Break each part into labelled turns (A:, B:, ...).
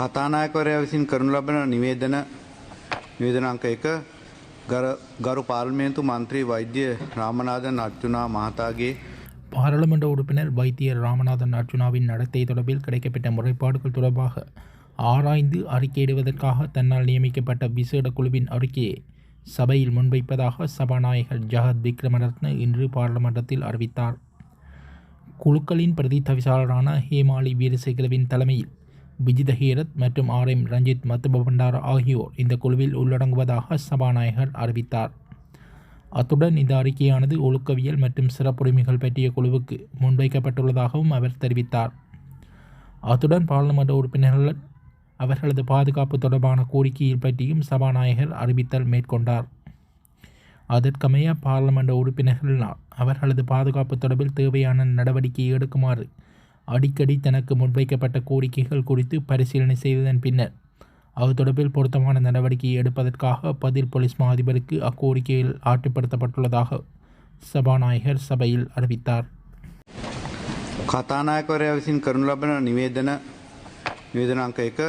A: කතානායකවරයා විසින් කරනු ලබන නිවේදන නිවේදනාංක එක ගර- ගරු පාර්ලිමේන්තු මන්ත්‍රී වෛද්‍ය රාමනාදන් අර්ජුනා මහතාගේ
B: பாராளுமன்ற உறுப்பினர் வைத்தியர் ராமநாதன் அர்ஜுனாவின் நடத்தை தொடர்பில் கிடைக்கப்பட்ட முறைப்பாடுகள் தொடர்பாக ஆராய்ந்து அறிக்கையிடுவதற்காக தன்னால் நியமிக்கப்பட்ட விசேட குழுவின் அறிக்கையை சபையில் முன்வைப்பதாக சபாநாயகர் ஜகத் விக்ரமரத்ன இன்று பாராளுமன்றத்தில் அறிவித்தார் குழுக்களின் பிரதி தவிசாளரான ஹேமாலி வீரசேகரவின் தலைமையில் விஜித ஹீரத் மற்றும் ஆர் எம் ரஞ்சித் மத்துப பண்டார ஆகியோர் இந்த குழுவில் உள்ளடங்குவதாக சபாநாயகர் அறிவித்தார். அத்துடன் இந்த அறிக்கையானது ஒழுக்கவியல் மற்றும் சிறப்புரிமைகள் பற்றிய குழுவுக்கு முன்வைக்கப்பட்டுள்ளதாகவும் அவர் தெரிவித்தார். அத்துடன் பாராளுமன்ற உறுப்பினர்கள் அவர்களது பாதுகாப்பு தொடர்பான கோரிக்கையில் பற்றியும் சபாநாயகர் அறிவித்தல் மேற்கொண்டார். அதற்கமைய பாராளுமன்ற உறுப்பினர்களால் அவர்களது பாதுகாப்பு தொடர்பில் தேவையான நடவடிக்கை எடுக்குமாறு அடிக்கடி தனக்கு முன்வைக்கப்பட்ட கோரிக்கைகள் குறித்து பரிசீலனை செய்ததன் பின்னர் அது தொடர்பில் பொருத்தமான நடவடிக்கை எடுப்பதற்காக பதில் போலீஸ் மா அதிபருக்கு அக்கோரிக்கையில் ஆட்டுப்படுத்தப்பட்டுள்ளதாக சபாநாயகர் சபையில் அறிவித்தார்
A: කතානායකවරයා විසින් කරනු ලබන නිවේදන නිවේදනාංක එක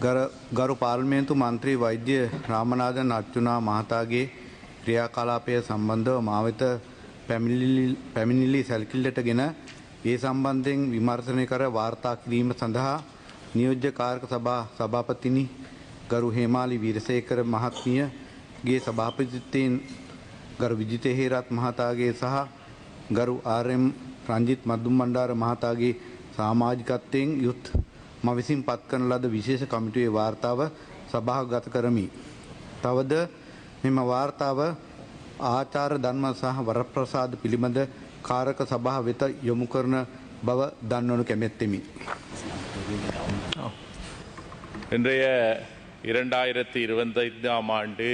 A: ගර- ගරු පාර්ලිමේන්තු මන්ත්‍රී වෛද්‍ය රාමනාදන් අර්ජුනා මහතාගේ ක්‍රියාකලාපය සම්බන්ධව මාවෙත පැමිණිලි- පැමිණිලි සැල්කිල්ලට ගෙන ඒ සම්බන්ධයෙන් විමර්ශනය කර වාර්තා කිරීම සඳහා නියෝජ්‍ය කාර්ක සභා සභාපතිනි ගරු හේමාලි වීරසේකර මහත්මියගේ සභාපතිත්වයෙන් ගරු විජිතහේරත් මහතාගේ සහ ගරු ආරම් රංජිත් මදුම් මණ්ඩාර මහතාගේ සාමාජිකත්වයෙන් යුත් ම විසින් පත් කරන ලද විශේෂ කමිටුවේ වාර්තාව සභාව ගත කරමි. තවද මෙම වාර්තාව ආචාර ධර්ම සහ වරප්‍රසාද පිළිබඳ කාරක සභහ වෙත යොමු කරන බව දන්වනු කැමැත්තෙමි.
C: இன்றைய இரண்டாயிரத்தி இருபத்தைந்தாம் ஆண்டு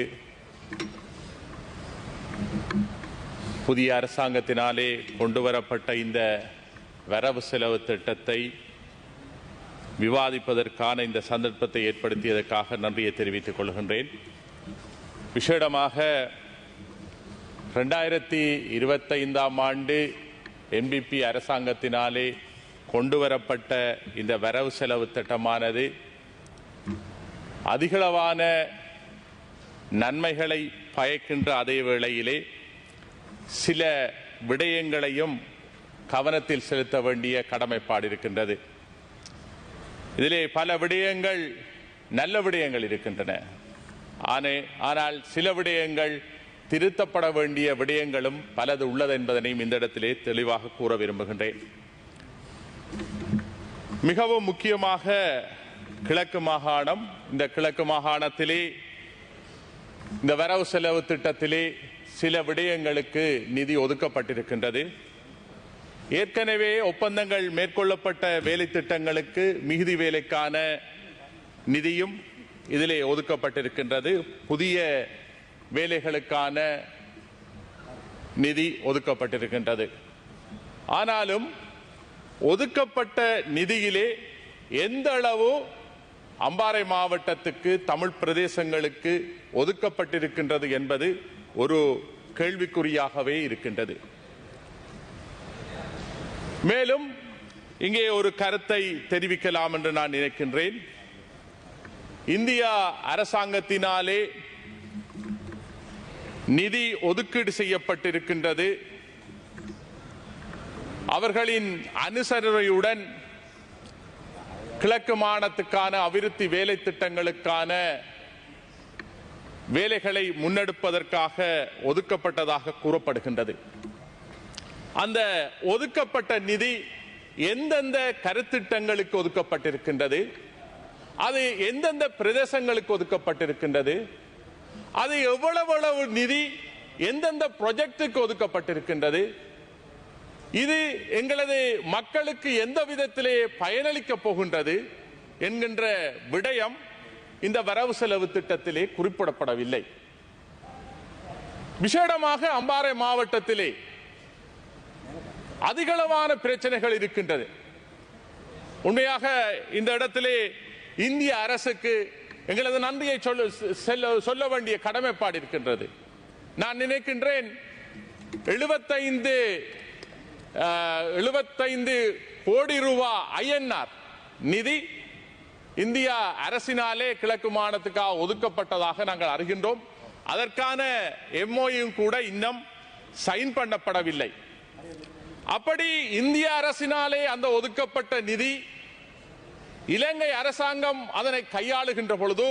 C: புதிய அரசாங்கத்தினாலே கொண்டுவரப்பட்ட இந்த வரவு செலவு திட்டத்தை விவாதிப்பதற்கான இந்த சந்தர்ப்பத்தை ஏற்படுத்தியதற்காக நன்றியை தெரிவித்துக் கொள்கின்றேன் விசேடமாக ரெண்டாயிரத்தி இருபத்தைந்தாம் ஆண்டு எம்பிபி அரசாங்கத்தினாலே கொண்டுவரப்பட்ட இந்த வரவு செலவு திட்டமானது அதிகளவான நன்மைகளை பயக்கின்ற அதே வேளையிலே சில விடயங்களையும் கவனத்தில் செலுத்த வேண்டிய கடமைப்பாடு இருக்கின்றது. இதிலே பல விடயங்கள் நல்ல விடயங்கள் இருக்கின்றன. ஆனே ஆனால் சில விடயங்கள் திருத்தப்பட வேண்டிய விடயங்களும் பலது உள்ளது என்பதனையும் இந்த இடத்திலே தெளிவாக கூற விரும்புகின்றேன். மிகவும் முக்கியமாக கிழக்கு மாகாணம் இந்த கிழக்கு மாகாணத்திலே இந்த வரவு செலவு திட்டத்திலே சில விடயங்களுக்கு நிதி ஒதுக்கப்பட்டிருக்கின்றது. ஏற்கனவே ஒப்பந்தங்கள் மேற்கொள்ளப்பட்ட வேலை திட்டங்களுக்கு மிகுதி வேலைக்கான நிதியும் இதிலே ஒதுக்கப்பட்டிருக்கின்றது. புதிய வேலைகளுக்கான நிதி ஒதுக்கப்பட்டிருக்கின்றது. ஆனாலும் ஒதுக்கப்பட்ட நிதியிலே எந்த அளவு அம்பாறை மாவட்டத்துக்கு தமிழ் பிரதேசங்களுக்கு ஒதுக்கப்பட்டிருக்கின்றது என்பது ஒரு கேள்விக்குறியாகவே இருக்கின்றது. மேலும் இங்கே ஒரு கருத்தை தெரிவிக்கலாம் என்று நான் நினைக்கின்றேன். இந்தியா அரசாங்கத்தினாலே நிதி ஒதுக்கீடு செய்யப்பட்டிருக்கின்றது. அவர்களின் அனுசரணையுடன் கிழக்கு மாநிலத்துக்கான அபிவிருத்தி வேலை திட்டங்களுக்கான வேலைகளை முன்னெடுப்பதற்காக ஒதுக்கப்பட்டதாக கூறப்படுகின்றது. அந்த ஒதுக்கப்பட்ட நிதி எந்தெந்த கருத்திட்டங்களுக்கு ஒதுக்கப்பட்டிருக்கின்றது? அது எந்தெந்த பிரதேசங்களுக்கு ஒதுக்கப்பட்டிருக்கின்றது? அது எவ்வளவு நிதி எந்தெந்த ப்ரொஜெக்டுக்கு ஒதுக்கப்பட்டிருக்கின்றது இது எங்களது மக்களுக்கு எந்த விதத்திலே பயனளிக்கப் போகின்றது என்கின்ற விடயம் இந்த வரவு செலவு திட்டத்திலே குறிப்பிடப்படவில்லை. விசேடமாக அம்பாறை மாவட்டத்திலே அதிகளவான பிரச்சனைகள் இருக்கின்றது. உண்மையாக இந்த இடத்திலே இந்திய அரசுக்கு எங்களது நன்றியை சொல்ல செல்ல சொல்ல வேண்டிய கடமைப்பாடு இருக்கின்றது. நான் நினைக்கின்றேன் எழுபத்தைந்து எழுபத்தைந்து கோடி ரூபா ஐஎன்ஆர் நிதி இந்தியா அரசினாலே கிழக்கு மாநிலத்துக்காக ஒதுக்கப்பட்டதாக நாங்கள் அறிகின்றோம். அதற்கான எம்ஓயும் கூட இன்னும் சைன் பண்ணப்படவில்லை. அப்படி இந்திய அரசினாலே அந்த ஒதுக்கப்பட்ட நிதி இலங்கை அரசாங்கம் அதனை கையாளுகின்ற பொழுது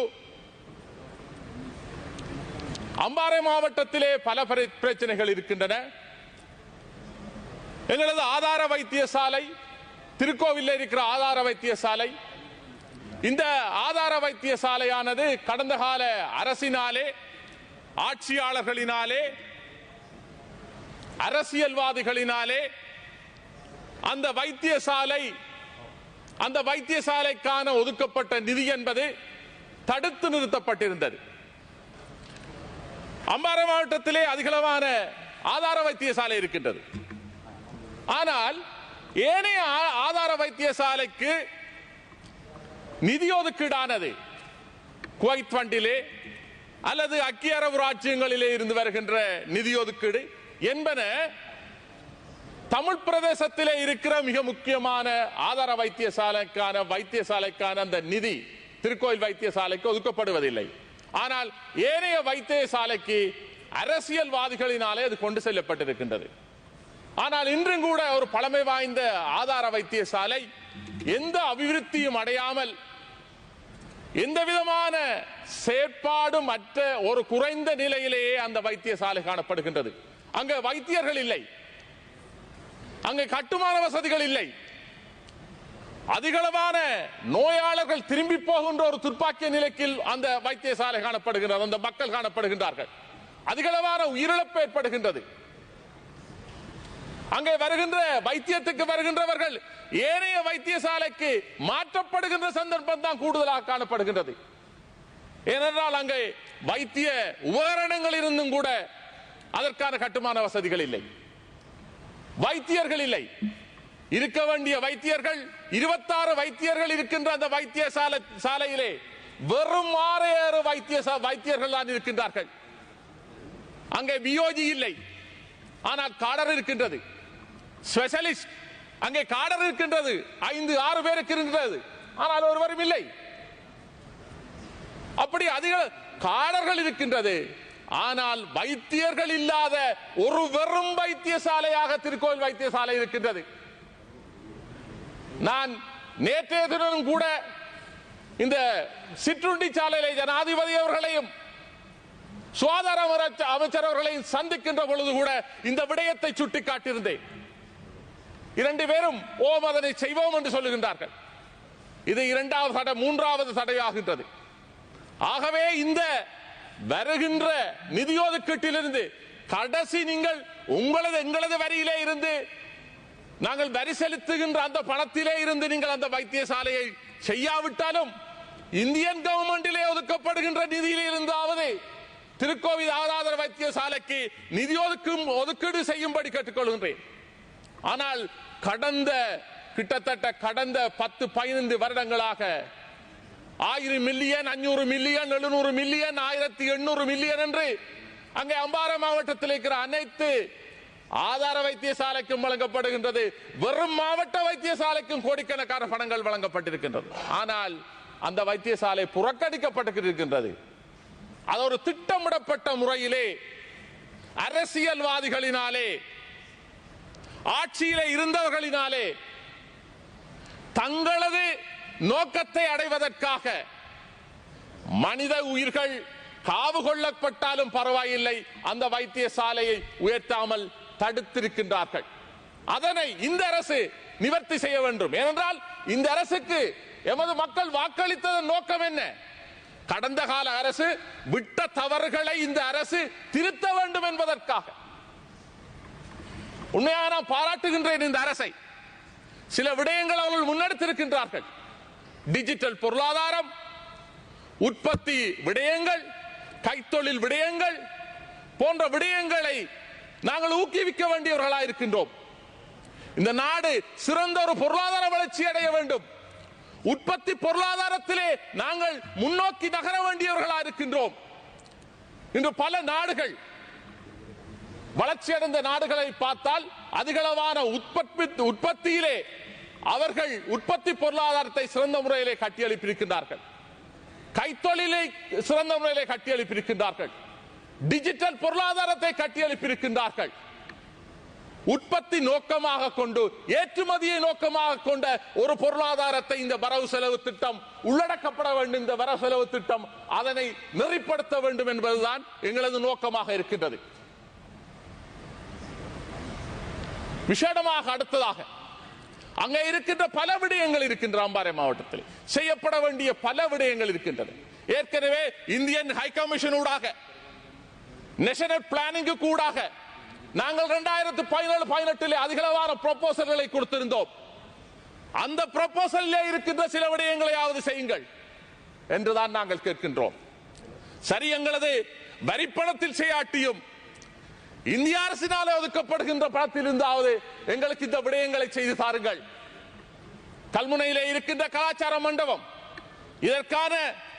C: அம்பாறை மாவட்டத்திலே பல பிரச்சனைகள் இருக்கின்றன. எங்களது ஆதார வைத்தியசாலை திருக்கோவிலில் இருக்கிற ஆதார வைத்தியசாலை இந்த ஆதார வைத்தியசாலையானது கடந்த கால அரசினாலே ஆட்சியாளர்களினாலே அரசியல்வாதிகளினாலே அந்த வைத்தியசாலை அந்த வைத்தியசாலைக்கான ஒதுக்கப்பட்ட நிதி என்பது தடுத்து நிறுத்தப்பட்டிருந்தது. அம்பாறை மாவட்டத்திலே அதிகளவான ஆதார வைத்தியசாலை இருக்கின்றது. ஆனால் ஏனைய ஆதார வைத்தியசாலைக்கு நிதி ஒதுக்கீடானது குவைத் ஃபண்டிலே அல்லது அக்கியரவு அரபு ராஜ்யங்களிலே இருந்து வருகின்ற நிதி ஒதுக்கீடு என்பன தமிழ் பிரதேசத்திலே இருக்கிற மிக முக்கியமான ஆதார வைத்தியசாலைக்கான வைத்தியசாலைக்கான அந்த நிதி திருக்கோயில் வைத்தியசாலைக்கு ஒதுக்கப்படுவதில்லை. ஆனால் ஏனைய வைத்தியசாலைக்கு அரசியல்வாதிகளினாலே அது கொண்டு செல்லப்பட்டிருக்கின்றது. ஆனால் இன்றும் கூட ஒரு பழமை வாய்ந்த ஆதார வைத்தியசாலை எந்த அபிவிருத்தியும் அடையாமல் எந்த விதமான செயற்பாடும் அற்ற ஒரு குறைந்த நிலையிலேயே அந்த வைத்தியசாலை காணப்படுகின்றது. அங்க வைத்தியர்கள் இல்லை. அங்கு கட்டுமான வசதிகள் இல்லை. அதிகளவான நோயாளர்கள் திரும்பி போகின்ற ஒரு துப்பாக்கிய நிலைக்கு அந்த வைத்தியசாலை காணப்படுகின்றது அந்த மக்கள் காணப்படுகின்றார்கள். அதிகளவான உயிரிழப்பு ஏற்படுகின்றது. அங்கே வருகின்ற வைத்தியத்துக்கு வருகின்றவர்கள் ஏனைய வைத்தியசாலைக்கு மாற்றப்படுகின்ற சந்தர்ப்பம் தான் கூடுதலாக காணப்படுகின்றது. ஏனென்றால் அங்கே வைத்திய உபகரணங்கள் இருந்தும் கூட அதற்கான கட்டுமான வசதிகள் இல்லை. வைத்தியர்கள் இல்லை. இருக்க வேண்டிய வைத்தியர்கள் இருபத்தாறு வைத்தியர்கள் இருக்கின்ற அந்த வைத்திய சாலையிலே வெறும் ஆறு ஆறு வைத்திய வைத்தியர்கள் தான் இருக்கின்றார்கள். அங்கே வியோஜி இல்லை. ஆனால் காடர் இருக்கின்றது. ஸ்பெஷலிஸ்ட் அங்கே காடர் இருக்கின்றது. ஐந்து ஆறு பேருக்கு இருக்கின்றது. ஆனால் ஒருவரும் இல்லை. அப்படி அதிக காடர்கள் இருக்கின்றது. ஆனால் வைத்தியர்கள் இல்லாத ஒரு வெறும் வைத்தியசாலையாக திருக்கோயில் வைத்தியசாலை இருக்கின்றது. நான் நேற்றைய தினம் கூட இந்த சிற்றுண்டி சாலையில ஜனாதிபதி அவர்களையும் சுகாதார அமைச்சர் அவர்களையும் சந்திக்கின்ற பொழுது கூட இந்த விடயத்தை சுட்டிக்காட்டியிருந்தேன். இரண்டு பேரும் ஓம் அதனை செய்வோம் என்று சொல்லுகின்றார்கள். இது இரண்டாவது தடை மூன்றாவது தடையாகின்றது. ஆகவே இந்த வருகின்ற நிதி ஒதுக்கீட்டிலிருந்து கடைசி நீங்கள் உங்களது எங்களது வரியிலே இருந்து நாங்கள் வரி செலுத்துகின்ற அந்த பணத்திலே இருந்து நீங்கள் அந்த வைத்தியசாலையை செய்யாவிட்டாலும் இந்தியன் கவர்மெண்டிலே ஒதுக்கப்படுகின்ற நிதியிலே இருந்தாவது திருக்கோவில் ஆராதர வைத்தியசாலைக்கு நிதி ஒதுக்கும் ஒதுக்கீடு செய்யும்படி கேட்டுக்கொள்கின்றேன். ஆனால் கடந்த கிட்டத்தட்ட கடந்த பத்து பதினைந்து வருடங்களாக ஆயிரம் மில்லியன் அஞ்சூறு மில்லியன் எழுநூறு மில்லியன் ஆயிரத்தி எண்ணூறு மில்லியன் என்று அங்கே அம்பாறை மாவட்டத்தில் இருக்கிற அனைத்து ஆதார வைத்தியசாலைக்கும் வழங்கப்படுகின்றது. வெறும் மாவட்ட வைத்தியசாலைக்கும் கோடிக்கணக்கான பணங்கள் வழங்கப்பட்டிருக்கின்றது. ஆனால் அந்த வைத்தியசாலை புறக்கணிக்கப்பட்டிருக்கின்றது. அது ஒரு திட்டமிடப்பட்ட முறையிலே அரசியல்வாதிகளினாலே ஆட்சியில் இருந்தவர்களினாலே தங்களது நோக்கத்தை அடைவதற்காக மனித உயிர்கள் காவு கொள்ளப்பட்டாலும் பரவாயில்லை அந்த வைத்தியசாலையை உயர்த்தாமல் தடுத்திருக்கின்றார்கள். அதனை இந்த அரசு நிவர்த்தி செய்ய வேண்டும். ஏனென்றால் இந்த அரசுக்கு எமது மக்கள் வாக்களித்ததன் நோக்கம் என்ன? கடந்த கால அரசு விட்ட தவறுகளை இந்த அரசு திருத்த வேண்டும் என்பதற்காக. உண்மையாக நான் பாராட்டுகின்றேன் இந்த அரசை. சில விடயங்கள் அவர்கள் முன்னெடுத்திருக்கின்றார்கள். டிஜிட்டல் பொருளாதாரம் உற்பத்தி விடயங்கள் கைத்தொழில் விடயங்கள் போன்ற விடயங்களை நாங்கள் ஊக்குவிக்க வேண்டியவர்களாக இருக்கின்றோம். இந்த நாடு சிறந்த ஒரு பொருளாதார வளர்ச்சி அடைய வேண்டும். உற்பத்தி பொருளாதாரத்திலே நாங்கள் முன்னோக்கி நகர வேண்டியவர்களா இருக்கின்றோம். இன்று பல நாடுகள் வளர்ச்சியடைந்த நாடுகளை பார்த்தால் அதிகளவான உற்பத்தி உற்பத்தியிலே அவர்கள் உற்பத்தி பொருளாதாரத்தை சிறந்த முறையிலே கட்டியளிப்பிருக்கின்றார்கள். கைத்தொழிலை சிறந்த முறையிலே கட்டியளிப்பிருக்கின்றார்கள். டிஜிட்டல் பொருளாதாரத்தை கட்டியளிப்பிருக்கின்றார்கள். உற்பத்தி நோக்கமாக கொண்டு ஏற்றுமதியை நோக்கமாக கொண்ட ஒரு பொருளாதாரத்தை இந்த வரவு செலவு திட்டம் உள்ளடக்கப்பட வேண்டும் இந்த வரவு செலவு திட்டம் அதனை நெறிப்படுத்த வேண்டும் என்பதுதான் எங்களது நோக்கமாக இருக்கின்றது. விசேடமாக அடுத்ததாக அங்கே இருக்கின்ற பல விடயங்கள் இருக்கின்ற அம்பாறை மாவட்டத்தில். செய்யப்பட வேண்டிய பல விடயங்கள் இருக்கின்றன ஏற்கனவே இந்தியன் ஹை கமிஷன் ஊடாக நேஷனல் பிளானிங் கூடாக நாங்கள் இரண்டாயிரத்து பதினேழு பதினெட்டிலே அதிகளவான ப்ரொபோசல்களை கொடுத்திருந்தோம். அந்த ப்ரொபோசல்ல இருக்கின்ற சில விடயங்களையாவது செய்யுங்கள் என்றுதான் நாங்கள் கேட்கின்றோம். சரி எங்களது வரிப்பணத்தில் செய்யாட்டியும் இந்திய அரசினாலே ஒதுக்கப்படுகின்ற பணத்தில் இருந்தாவது எங்களுக்கு இந்த விடயங்களை செய்து தாருங்கள். கல்முனையிலே இருக்கின்ற கலாச்சார மண்டபம். இதற்கான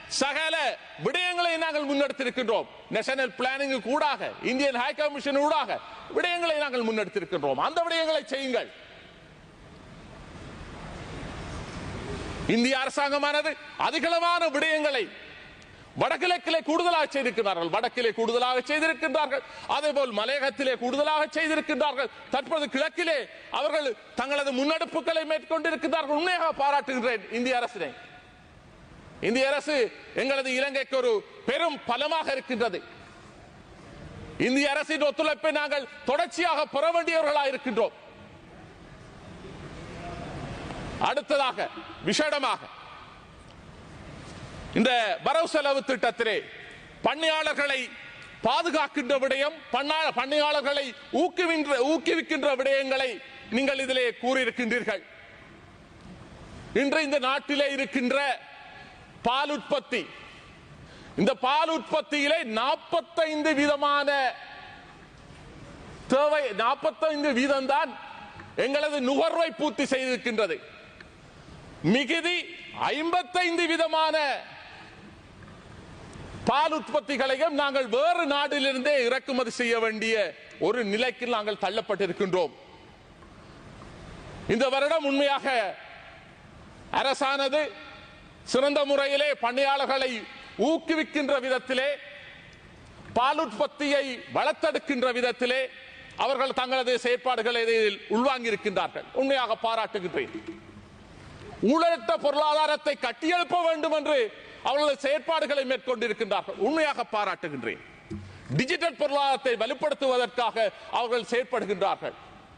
C: சகல விடயங்களை நாங்கள் முன்னெடுத்திருக்கின்றோம். நேஷனல் பிளானிங் கூடாக இந்தியன் ஹை கமிஷன் ஊடாக விடயங்களை நாங்கள் முன்னெடுத்திருக்கின்றோம். அந்த விடயங்களை செய்யுங்கள். இந்திய அரசாங்கமானது அதிகளவான விடயங்களை வடகிழக்கிலே கூடுதலாக செய்திருக்கிறார்கள் வடக்கிலே கூடுதலாக செய்திருக்கின்றார்கள். அதே போல் மலையகத்திலே கூடுதலாக செய்திருக்கின்றார்கள். தற்போது கிழக்கிலே அவர்கள் தங்களது முன்னெடுப்புகளை மேற்கொண்டிருக்கிறார்கள் உண்மையாக பாராட்டுகின்றேன் இந்திய அரசினை. இந்திய அரசு எங்களது இலங்கைக்கு ஒரு பெரும் பலமாக இருக்கின்றது. இந்திய அரசின் ஒத்துழைப்பை நாங்கள் தொடர்ச்சியாக பெற வேண்டியவர்களாக இருக்கின்றோம். அடுத்ததாக விஷேடமாக இந்த வரவு செலவு திட்டத்திலே பண்ணையாளர்களை பாதுகாக்கின்ற விடயம் பண்ணா- பண்ணையாளர்களை ஊக்குவின்ற ஊக்குவிக்கின்ற விடயங்களை நீங்கள் இதிலே கூறியிருக்கின்றீர்கள். இன்று இந்த நாட்டிலே இருக்கின்ற பால் உற்பத்தி இந்த பால் உற்பத்தியிலே நாற்பத்தைந்து விதமான தேவை நாற்பத்தைந்து வீதம் தான் எங்களது நுகர்வை பூர்த்தி செய்திருக்கின்றது. மிகுதி ஐம்பத்தைந்து விதமான பால் உற்பத்திகளையும் நாங்கள் வேறு நாட்டிலிருந்தே இறக்குமதி செய்ய வேண்டிய ஒரு நிலைக்கு நாங்கள் தள்ளப்பட்டிருக்கின்றோம். இந்த வருடம் உண்மையாக அரசானது சிறந்த முறையிலே பண்ணையாளர்களை ஊக்குவிக்கின்ற விதத்திலே பால் உற்பத்தியை வளர்த்தெடுக்கின்ற விதத்திலே அவர்கள் தங்களது செயற்பாடுகளை உள்வாங்கி இருக்கின்றார்கள் உண்மையாக பாராட்டுகின்றேன். ஊழலற்ற பொருளாதாரத்தை கட்டியெழுப்ப வேண்டும் என்று அவர்களது செயற்பாடுகளை மேற்கொண்டிருக்கின்றார்கள். உண்மையாக பாராட்டுகின்றேன். டிஜிட்டல் பொருளாதாரத்தை வலுப்படுத்துவதற்காக அவர்கள் செயற்படுகின்றார்கள்.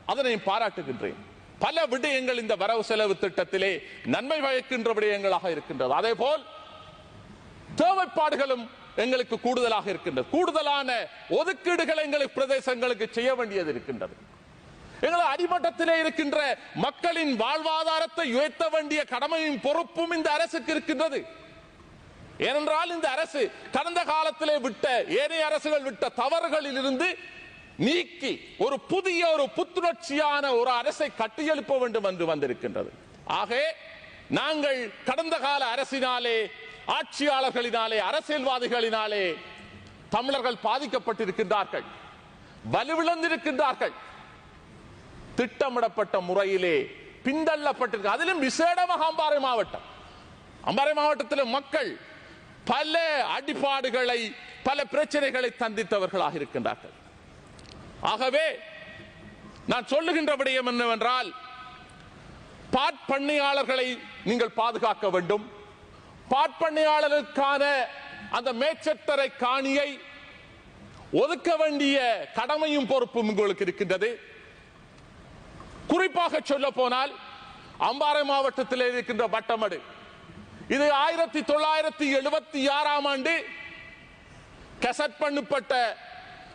C: அதனையும் பாராட்டுகின்றேன். பல விடயங்கள் இந்த வரவு செலவு திட்டத்திலே நன்மை வகிக்கின்ற விடயங்களாக இருக்கின்றது. அதே போல் தேவைப்பாடுகளும் எங்களுக்கு கூடுதலாக இருக்கின்றது. கூடுதலான ஒதுக்கீடுகளை எங்களுக்கு பிரதேசங்களுக்கு செய்ய வேண்டியது இருக்கின்றது. எங்கள் அடிமட்டத்திலே இருக்கின்ற மக்களின் வாழ்வாதாரத்தை உயர்த்த வேண்டிய கடமையும் பொறுப்பும் இந்த அரசுக்கு இருக்கின்றது. ஏனென்றால் இந்த அரசு கடந்த காலத்திலே விட்ட ஏனைய அரசுகள் விட்ட தவறுகளில் இருந்து நீக்கி ஒரு புதிய ஒரு புத்துணர்ச்சியான ஒரு அரசை கட்டியெழுப்ப வேண்டும் என்று வந்திருக்கின்றது. ஆக நாங்கள் கடந்த கால அரசினாலே ஆட்சியாளர்களினாலே அரசியல்வாதிகளினாலே தமிழர்கள் பாதிக்கப்பட்டிருக்கின்றார்கள். வலுவிழந்திருக்கின்றார்கள். திட்டமிடப்பட்ட முறையிலே பின்தள்ளப்பட்டிருக்கு அதிலும் விசேடமாக அம்பாறை மாவட்டம். அம்பாறை மாவட்டத்தில் மக்கள் பல அடிபாடுகளை பல பிரச்சனைகளை சந்தித்தவர்களாக இருக்கின்றார்கள். ஆகவே நான் சொல்லுகின்ற விடயம் என்னவென்றால் பாட்பண்ணையாளர்களை நீங்கள் பாதுகாக்க வேண்டும். பாட்பண்ணையாளருக்கான அந்த மேச்சத்தரை காணியை ஒதுக்க வேண்டிய கடமையும் பொறுப்பும் உங்களுக்கு இருக்கின்றது. குறிப்பாக சொல்ல போனால் அம்பாறை மாவட்டத்தில் இருக்கின்ற வட்டமடு. இது ஆயிரத்தி தொள்ளாயிரத்தி எழுபத்தி ஆறாம் ஆண்டு கெசட் பண்ணப்பட்ட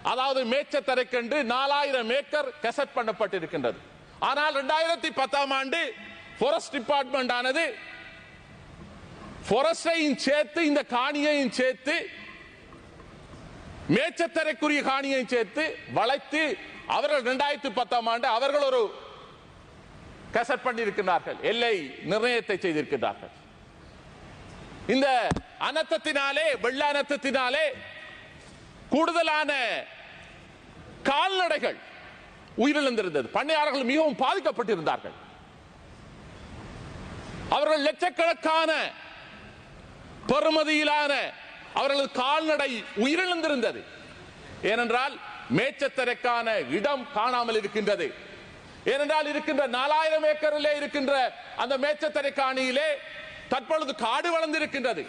C: அதாவது மேச்சத்தரைக்கென்று நாலாயிரம் ஏக்கர் கெசட் பண்ணப்பட்டிருக்கின்றது. ஆனால் இரண்டாயிரத்தி பத்தாம் ஆண்டு ஃபாரஸ்ட் டிபார்ட்மெண்ட் ஆனது ஃபாரஸ்டையும் சேர்த்து இந்த காணியையும் சேர்த்து மேச்சத்தரைக்குரிய காணியையும் சேர்த்து வளைத்து அவர்கள் இரண்டாயிரத்தி பத்தாம் ஆண்டு அவர்கள் ஒரு கெசட் பண்ணியிருக்கிறார்கள் எல்லை நிர்ணயத்தை செய்திருக்கிறார்கள் இந்த அனர்த்தத்தினாலே வெள்ள அனர்த்தத்தினாலே கூடுதலான கால்நடைகள் உயிரிழந்திருந்தது. பண்ணையாளர்கள் மிகவும் பாதிக்கப்பட்டிருந்தார்கள். அவர்கள் லட்சக்கணக்கான பெருமதியிலான அவர்களது கால்நடை உயிரிழந்திருந்தது. ஏனென்றால் மேச்சத்தரைக்கான இடம் காணாமல் இருக்கின்றது. ஏனென்றால் இருக்கின்ற நாலாயிரம் ஏக்கரிலே இருக்கின்ற அந்த மேச்சத்தரை காணியிலே தற்பொழுது காடு வளர்ந்திருக்கின்றது.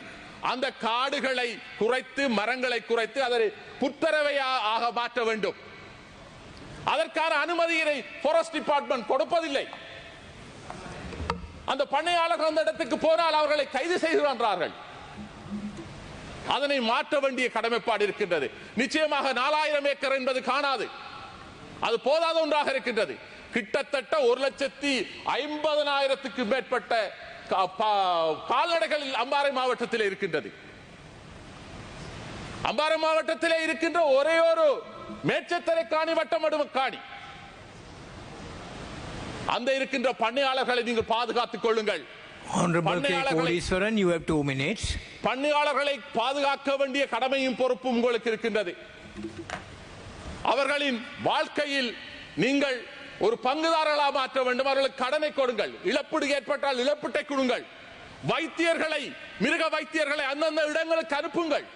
C: அந்த காடுகளை குறைத்து மரங்களை குறைத்து அதை புத்தரவையாக மாற்ற வேண்டும். அதற்கான அனுமதியினை ஃபாரஸ்ட் டிபார்ட்மெண்ட் கொடுப்பதில்லை. அந்த பண்ணையாளர்கள் அந்த இடத்துக்கு போனால் அவர்களை கைது செய்கிறார்கள் அதனை மாற்ற வேண்டிய கடமைப்பாடு இருக்கின்றது. நிச்சயமாக நாலாயிரம் ஏக்கர் என்பது காணாது. அது போதாத ஒன்றாக இருக்கின்றது. கிட்டத்தட்ட ஒரு லட்சத்தி ஐம்பதனாயிரத்துக்கு மேற்பட்ட கால்நடைகள் அம்பாறை மாவட்டத்தில் இருக்கின்றது. அம்பாறை மாவட்டத்திலே இருக்கின்ற ஒரே ஒரு மேச்சத்தரை காணி வட்டமடும காணி அந்த இருக்கின்ற பண்ணையாளர்களை நீங்கள் பாதுகாத்துக் கொள்ளுங்கள். பண்ணையாளர்களை பாதுகாக்க வேண்டிய கடமையும் பொறுப்பும் உங்களுக்கு இருக்கின்றது. அவர்களின் வாழ்க்கையில் நீங்கள் ஒரு பங்குதாரர்களாக மாற்ற வேண்டும். அவர்களுக்கு கடனை கொடுங்கள். இழப்பீடு ஏற்பட்டால் இழப்பீட்டை கொடுங்கள். வைத்தியர்களை மிருக வைத்தியர்களை அந்தந்த இடங்களுக்கு அனுப்புங்கள்.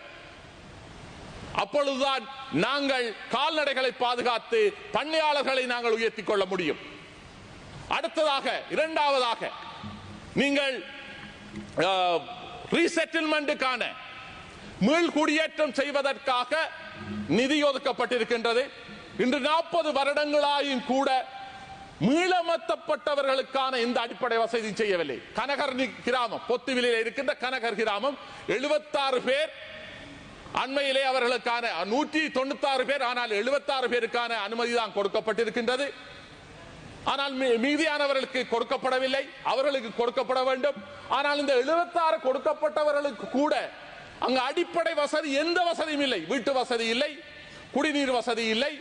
C: அப்பொழுதுதான் நாங்கள் கால்நடைகளை பாதுகாத்து பண்ணையாளர்களை நாங்கள் உயர்த்திக் கொள்ள முடியும். அடுத்ததாக இரண்டாவதாக நீங்கள் ரீசெட்டில்மெண்ட்டுக்கான மீள் குடியேற்றம் செய்வதற்காக நிதி ஒதுக்கப்பட்டிருக்கின்றது. இன்று நாற்பது வருடங்களாயும் கூட மீளமத்தப்பட்டவர்களுக்கான இந்த அடிப்படை வசதி செய்யவில்லை. கனகர் கிராமம் பொத்துவிலையில் இருக்கின்ற கனகர் கிராமம் 76 பேர் அண்மையிலே அவர்களுக்கான நூற்றி தொண்ணூத்தாறு பேர் ஆனால் 76 பேருக்கான அனுமதி தான் கொடுக்கப்பட்டிருக்கின்றது. ஆனால் மீ- மீதியானவர்களுக்கு கொடுக்கப்படவில்லை அவர்களுக்கு கொடுக்கப்பட வேண்டும். ஆனால் இந்த 76 கொடுக்கப்பட்டவர்களுக்கு கூட அங்கு அடிப்படை வசதி எந்த வசதியும் இல்லை. வீட்டு வசதி இல்லை குடிநீர் வசதி இல்லை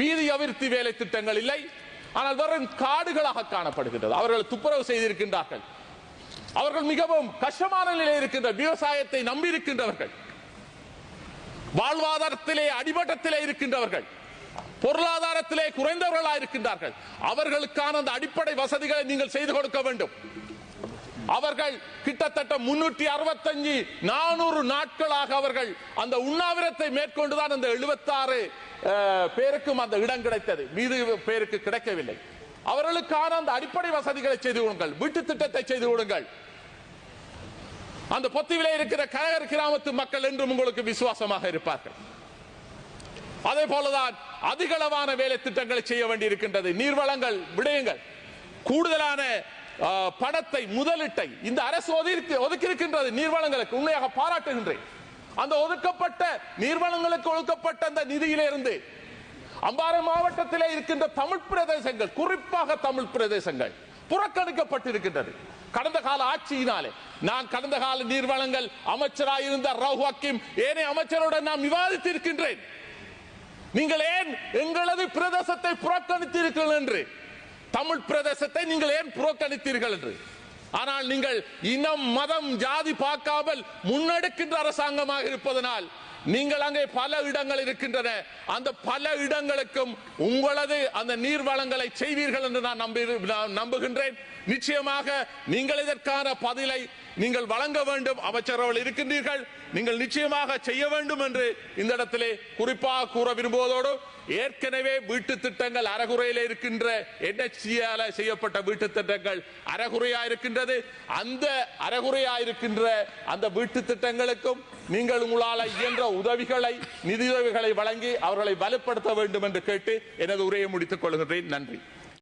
C: வீதி அபிவிருத்தி வேலை திட்டங்கள் இல்லை. ஆனால் வெறும் காடுகளாக காணப்படுகின்றது. அவர்கள் துப்புரவு செய்திருக்கின்றார்கள். அவர்கள் மிகவும் கஷ்டமான நிலையில் இருக்கின்ற விவசாயத்தை நம்பி இருக்கின்றவர்கள் வாழ்வாதாரத்திலே அடிமட்டத்திலே இருக்கின்றவர்கள். பொருளாதாரத்திலே குறைந்தவர்களாக இருக்கின்றார்கள் அவர்களுக்கான அந்த அடிப்படை வசதிகளை நீங்கள் செய்து கொடுக்க வேண்டும். அவர்கள் கிட்டத்தட்ட முன்னூற்றி அறுபத்தஞ்சு நானூறு நாட்களாக அவர்கள் அந்த உண்ணாவிரத்தை மேற்கொண்டுதான் அந்த எழுபத்தாறு பேருக்கும் அந்த இடம் கிடைத்தது. மீது பேருக்கு கிடைக்கவில்லை. அவர்களுக்கான அந்த அடிப்படை வசதிகளை செய்து கொடுங்கள் வீட்டு திட்டத்தை செய்து கொடுங்கள் அந்த பொத்திவிலே இருக்கிற கரகர் கிராமத்து மக்கள் என்றும் உங்களுக்கு விசுவாசமாக இருப்பார்கள். அதே போலதான் அதிகளவான வேலை திட்டங்களை செய்ய வேண்டி இருக்கின்றது நீர்வளங்கள் விடயங்கள். கூடுதலான பணத்தை முதலீட்டை இந்த அரசு ஒதுக்கி ஒதுக்கியிருக்கின்றது நீர்வளங்களுக்கு உண்மையாக பாராட்டுகின்றேன். அந்த ஒதுக்கப்பட்ட நீர்வளங்களுக்கு ஒதுக்கப்பட்ட அந்த நிதியிலிருந்து அம்பாறை மாவட்டத்திலே இருக்கின்ற தமிழ் பிரதேசங்கள் குறிப்பாக தமிழ் பிரதேசங்கள் புறக்கணிக்கப்பட்டிருக்கின்றது. கடந்த கால ஆட்சியினாலே நான் கடந்த கால நீர்வளங்கள் அமைச்சராயிருந்த ரவு ஹக்கீம் ஏனைய அமைச்சருடன் நான் விவாதித்திருக்கின்றேன். நீங்கள் ஏன் எங்களது பிரதேசத்தை புறக்கணித்தீர்கள் என்று? தமிழ் பிரதேசத்தை நீங்கள் ஏன் புறக்கணித்தீர்கள் என்று? ஆனால் நீங்கள் இனம் மதம் ஜாதி பார்க்காமல் முன்னெடுக்கின்ற அரசாங்கமாக இருப்பதனால் நீங்கள் அங்கே பல இடங்கள் இருக்கின்றன. அந்த பல இடங்களுக்கும் உங்களது அந்த நீர் வளங்களை செய்வீர்கள் என்று நான் நம்பி நான் நம்புகின்றேன். நிச்சயமாக நீங்கள் இதற்கான பதிலை நீங்கள் வழங்க வேண்டும். அமைச்சரவர்கள் இருக்கின்றீர்கள். நீங்கள் நிச்சயமாக செய்ய வேண்டும் என்று இந்த இடத்திலே குறிப்பாக கூற விரும்புவதோடு ஏற்கனவே வீட்டு திட்டங்கள் அறகுறையில் இருக்கின்ற என்எச்சியால செய்யப்பட்ட வீட்டு திட்டங்கள் அறகுறையா இருக்கின்றது. அந்த அறகுறையா இருக்கின்ற அந்த வீட்டு திட்டங்களுக்கும் நீங்கள் உங்களால் இயன்ற உதவிகளை நிதியுதவிகளை வழங்கி அவர்களை வலுப்படுத்த வேண்டும் என்று கேட்டு எனது உரையை முடித்துக் கொள்கின்றேன். நன்றி.